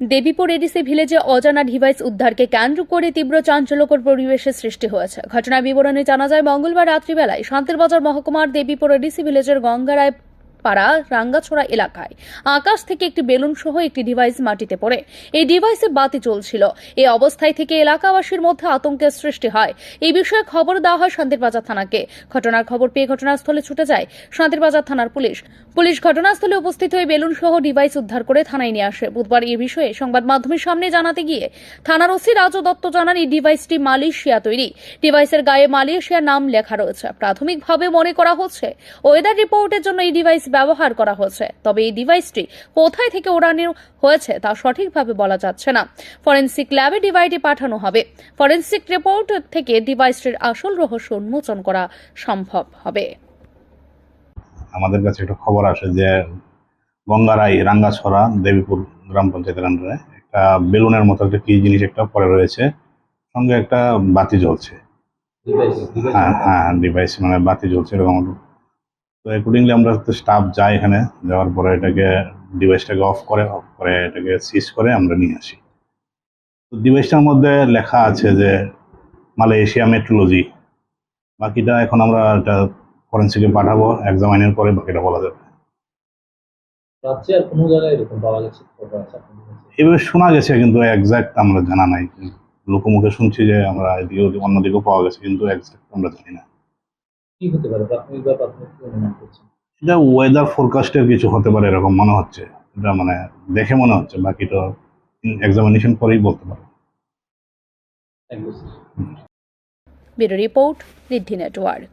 Debipur ADC ভিলেজে অজানা device উদ্ধারকে কেন্দ্র করে তীব্র চাঞ্চল্যকর পরিবেশের সৃষ্টি হয়েছে। ঘটনার বিবরণে জানা যায়, মঙ্গলবার রাত্রিবেলায় শান্তিরবাজার মহকুমার দেবীপুর এডিসি ভিলেজের গঙ্গারায় পাড়া, রাঙ্গাছড়া এলাকায়। আকাশ থেকে একটি বেলুন সহ একটি ডিভাইস মাটিতে পড়ে। এই ডিভাইসে বাতি চলছিল এই অবস্থায় থেকে এলাকাবাসীর মধ্যে আতঙ্কের সৃষ্টি হয়। এই বিষয়ে খবর দেওয়া হয় শান্তিরবাজার থানাকে। ঘটনার খবর পেয়ে ঘটনাস্থলে ছুটে যায় শান্তিরবাজার থানার পুলিশ। পুলিশ ঘটনাস্থলে উপস্থিত হয়ে বেলুন সহ ডিভাইস উদ্ধার করে থানায় নিয়ে আসে। বুধবার এ বিষয়ে সংবাদ মাধ্যমের সামনে জানাতে গিয়ে থানার ওসি রাজু দত্ত জানান, এই ডিভাইসটি মালয়েশিয়া তৈরি। ডিভাইসের গায়ে মালয়েশিয়ার নাম লেখা রয়েছে। প্রাথমিকভাবে মনে করা হচ্ছে ওয়েদার রিপোর্টের জন্য এই ডিভাইস ব্যবহার করা হয়েছে। তবে এই ডিভাইসটি কোথায় থেকে ওড়ানো হয়েছে তা সঠিকভাবে বলা যাচ্ছে না। ফরেন্সিক ল্যাবে ডিভাইসটি পাঠানো হবে। ফরেন্সিক রিপোর্ট থেকে ডিভাইসটির আসল রহস্য উন্মোচন করা সম্ভব হবে। আমাদের কাছে একটা খবর আসে যে গঙ্গারাই রাঙ্গাছড়া দেবীপুর গ্রাম পঞ্চায়েতের আন্ডারে একটা বেলুনের মতো একটা কি জিনিস একটা পড়ে রয়েছে। সঙ্গে একটা বাতি জ্বলছে। হ্যাঁ হ্যাঁ ডিভাইস মানে বাতি জ্বলছে এরকম। তো অ্যাকর্ডিংলি আমরা তো স্টাফ যাই এখানে যাওয়ার পরে এটাকে ডিভাইসটাকে অফ করে অফ করে এটাকে সিজ করে আমরা নিয়ে আসি। তো ডিভাইসটার মধ্যে লেখা আছে যে মালয়েশিয়া মেট্রোলজি বাকিটা এখন আমরা এটা ফরেন্সিকে পাঠাবো এক্সামাইনের পরে বাকিটা বলা যাবে? এভাবে শোনা গেছে কিন্তু একজাক্ট আমরা জানা নাই লোকমুখে শুনছি যে আমরা এদিকে অন্যদিকেও পাওয়া গেছে কিন্তু একজাক্ট আমরা জানি না। কি হতে পারে? প্রাথমিক বা প্রাথমিক কি অনুমান করছেন? এটা ওয়েদার ফোরকাস্টের কিছু হতে পারে এরকম মনে হচ্ছে। এটা মানে দেখে মনে হচ্ছে বাকিটা এক্সামিনেশন পরেই বলতে পারব। Thank you sir bureau report Riddhi network.